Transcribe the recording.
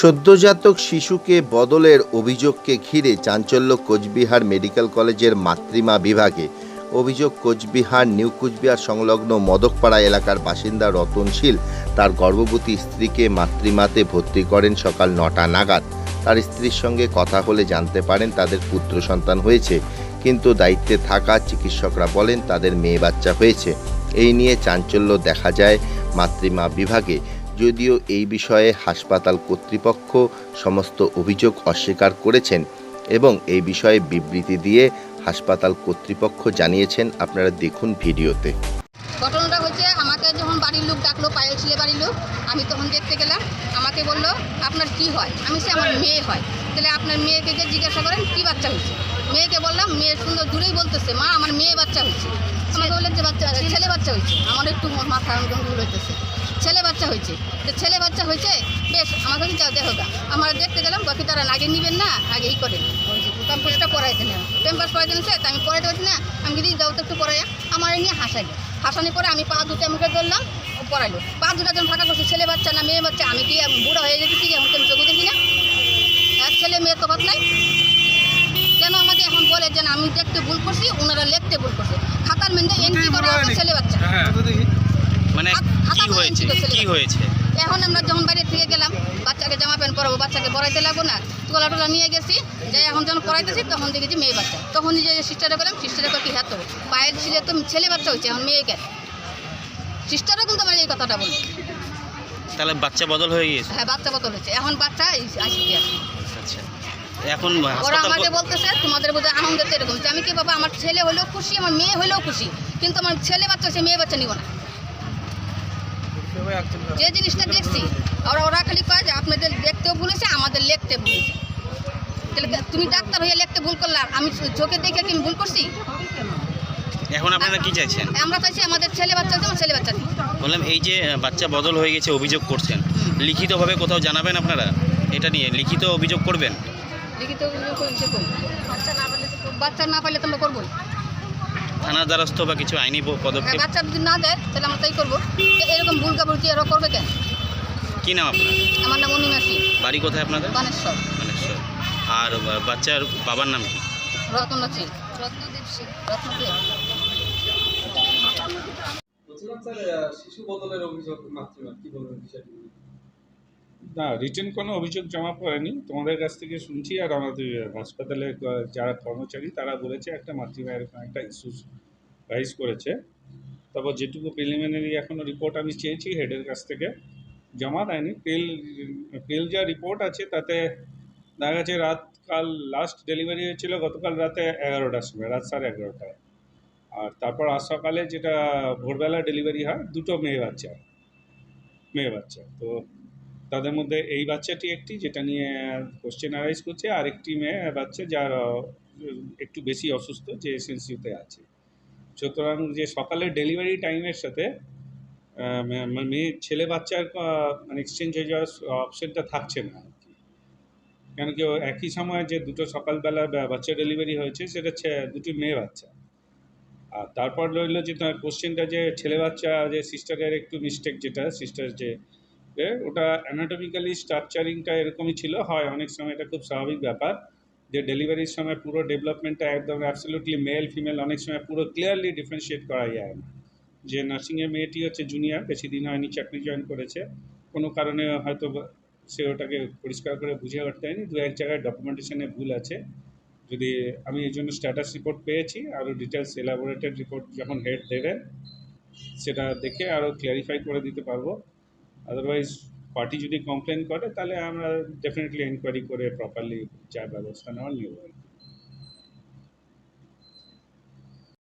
সদ্যজাতক শিশুকে বদলের অভিযোগকে ঘিরে চাঞ্চল্য কোচবিহার মেডিকেল কলেজের মাতৃমা বিভাগে। অভিযোগ, কোচবিহার, নিউ কোচবিহার সংলগ্ন মদকপাড়া এলাকার বাসিন্দা রতনশীল তার গর্ভবতী স্ত্রীকে মাতৃমাতে ভর্তি করেন সকাল নটা নাগাদ। তার স্ত্রীর সঙ্গে কথা হলে জানতে পারেন তাদের পুত্র সন্তান হয়েছে, কিন্তু দায়িত্বে থাকা চিকিৎসকরা বলেন তাদের মেয়ে বাচ্চা হয়েছে। এই নিয়ে চাঞ্চল্য দেখা যায় মাতৃমা বিভাগে। যদিও এই বিষয়ে হাসপাতাল কর্তৃপক্ষ সমস্ত অভিযোগ অস্বীকার করেছেন এবং এই বিষয়ে বিবৃতি দিয়ে হাসপাতাল কর্তৃপক্ষ জানিয়েছেন। আপনারা দেখুন ভিডিওতে। ঘটনাটা হচ্ছে আমাকে যখন বাড়ির লোক ডাকলো পায়েল ছেলে বাড়ির লোক, আমি তখন দেখতে গেলাম, আমাকে বলল, আপনার কি হয়? আমি সে আমার মেয়ে হয়। তাহলে আপনার মেয়েকে গিয়ে জিজ্ঞাসা করেন, কি বাচ্চা হয়েছে? মেয়েকে বললাম, মেয়ে সুন্দর দূরেই বলতেছে, মা, আমার মেয়ে বাচ্চা হয়েছে। আমাকে বললেন যে বাচ্চা, ছেলে বাচ্চা হয়েছে। আমার একটু মাথা গন্ডগোল হইতেছে। ছেলে বাচ্চা হয়েছে। তো ছেলে বাচ্চা হয়েছে বেশ আমাকে কি যাও দেখো। আমরা দেখতে গেলাম বাকি তারা আগে নিবেন না আগে ই করেন। প্যাম্পাসটা পড়াইতে নেন প্যাম্পাস পড়াইতে নিছে তাই আমি পড়াইতে পারছি না আমি যদি যাও তো একটু পড়াইয়া আমার নিয়ে হাসাইলো হাসানি পরে আমি পা দুটো মুখে ধরলাম পড়াইলো। পা দুটা যখন ফাঁকা করছে ছেলে বাচ্চা না মেয়ে বাচ্চা আমি কি বুড়ো হয়ে যেতেছি কি এখন তো আমি চোখে দেখি না। আর ছেলে মেয়ে তো ভাত নাই। কেন আমাকে এখন বলে যে আমি দেখতে ভুল করছি ওনারা লিখতে ভুল করছে। খাতার মেন্দে এন্ট্রি করা আছে ছেলে বাচ্চা। মানে কি হয়েছে? কি হয়েছে? এখন আমরা যখন বাইরে থেকে গেলাম বাচ্চাকে জামা প্যান্ট পরাবো বাচ্চাকে পড়াইতে লাগবো না তোলা টোলা নিয়ে গেছি যাই এখন যখন পড়াইতেছি তখন দেখেছি মেয়ে বাচ্চা। তখন নিজে সিস্টারে করলাম সিস্টারে কি হাত পায়ের ছিল তো ছেলে বাচ্চা হয়েছে এখন মেয়েকে। সিস্টারও কিন্তু আমার এই কথাটা বলি। তাহলে বাচ্চা বদল হয়ে গিয়েছে? হ্যাঁ বাচ্চা বদল হয়েছে। এখন বাচ্চা আসিতে আচ্ছা এখন ওরা আমাকে বলতেছে তোমাদের বোধহয় আনন্দ তো এরকম। যে আমি কি বাবা আমার ছেলে হলেও খুশি আমার মেয়ে হলেও খুশি কিন্তু আমার ছেলে বাচ্চা হচ্ছে মেয়ে বাচ্চা নিব না। যে জিনিসটা দেখছি ওরা ওরা খালি কয় যে আপনাদের দেখতেও ভুলেছে আমাদের লিখতে ভুলেছে। তাহলে তুমি ডাক্তার হয়ে লিখতে ভুল করলে আর আমি চোখে দেখে কি ভুল করছি? এখন আপনারা কি চাইছেন? আমরা চাইছি আমাদের ছেলে বাচ্চা আমার ছেলে বাচ্চা বললাম এই যে বাচ্চা বদল হয়ে গেছে অভিযোগ করছেন লিখিতভাবে কোথাও জানাবেন আপনারা? এটা নিয়ে লিখিত অভিযোগ করবেন? লিখিত অভিযোগ করব। বাচ্চা না পাইলে তো আমরা করবোই। থানার দ্বারস্থ বা কিছু আইনি প- হ্যাঁ, পদক্ষেপ বাচ্চা যদি না দেয় তাহলে আমরা তাই করব। এরকম ভুল কাপড় কি আরও করবে কেন? কি নাম আপনার? আমার নাম অনিমাসি বাড়ি কোথায় আপনাদের? বানেশ্বর। আর বাচ্চার বাবার নাম কি? রত্নচি রত্নদীপ সিং। রত্নদীপ। বলছিলাম স্যার শিশু বদলের অভিযোগ মাতৃমা কি বলবেন বিষয়টি? না রিটেন কোনো অভিযোগ জমা পড়েনি। তোমাদের কাছ থেকে শুনছি আর আমাদের হাসপাতালে যারা কর্মচারী, তারা বলেছে একটা মাতৃমা এরকম একটা ইস্যুস রাইজ করেছে। তারপর যেটুকু প্রিলিমিনারি এখনও রিপোর্ট আমি চেয়েছি হেডের কাছ থেকে জমা দেয়নি। পেল পেল যা রিপোর্ট আছে, তাতে দেখা গেছে রাত কাল লাস্ট ডেলিভারি হয়েছিল, গতকাল রাতে এগারোটার সময়, রাত সাড়ে এগারোটায়। আর তারপর আজ সকালে যেটা ভোরবেলা ডেলিভারি হয়, দুটো মেয়ে বাচ্চা মেয়ে বাচ্চা। তো তাদের মধ্যে এই বাচ্চাটি একটি, যেটা নিয়ে কোশ্চেন আরাইজ করছে। আর একটি মেয়ে বাচ্চা যার একটু বেশি অসুস্থ, যে এসএনসিউতে আছে। সুতরাং যে সকালে ডেলিভারি টাইমের সাথে মেয়ে, ছেলে বাচ্চার মানে এক্সচেঞ্জ হয়ে যাওয়ার অপশনটা থাকছে না আর কি। কেন কি একই সময় যে দুটো সকালবেলা বাচ্চা ডেলিভারি হয়েছে, সেটা দুটি মেয়ে বাচ্চা। আর তারপর রইল যে তার কোশ্চেনটা যে ছেলে বাচ্চা, যে সিস্টারের একটু মিস্টেক যেটা সিস্টার যে এ, ওটা অ্যানাটমিক্যালি স্ট্রাকচারিংটা এরকমই ছিল। হয় অনেক সময় এটা খুব স্বাভাবিক ব্যাপার যে ডেলিভারির সময় পুরো ডেভেলপমেন্টটা একদম অ্যাবসলিউটলি মেল ফিমেল অনেক সময় পুরো ক্লিয়ারলি ডিফারেন্সিয়েট করা যায় না। যে নার্সিংয়ের মেয়েটি হচ্ছে জুনিয়র বেশি দিন হয়নি চাকরি জয়েন করেছে। কোনো কারণে হয়তো সে ওটাকে পরিষ্কার করে বুঝে উঠতে হয়নি। দু এক জায়গায় ডকুমেন্টেশনে ভুল আছে। যদি আমি এই জন্য স্ট্যাটাস রিপোর্ট পেয়েছি আরও ডিটেলস এলাবোরেটেড রিপোর্ট যখন হেড দেবেন সেটা দেখে আরও ক্লিয়ারিফাই করে দিতে পারব। আদারওয়াইজ পার্টি যদি কমপ্লেন করে, তাহলে আমরা ডেফিনেটলি এনকোয়ারি করে প্রপারলি যা ব্যবস্থা নেওয়ার কি।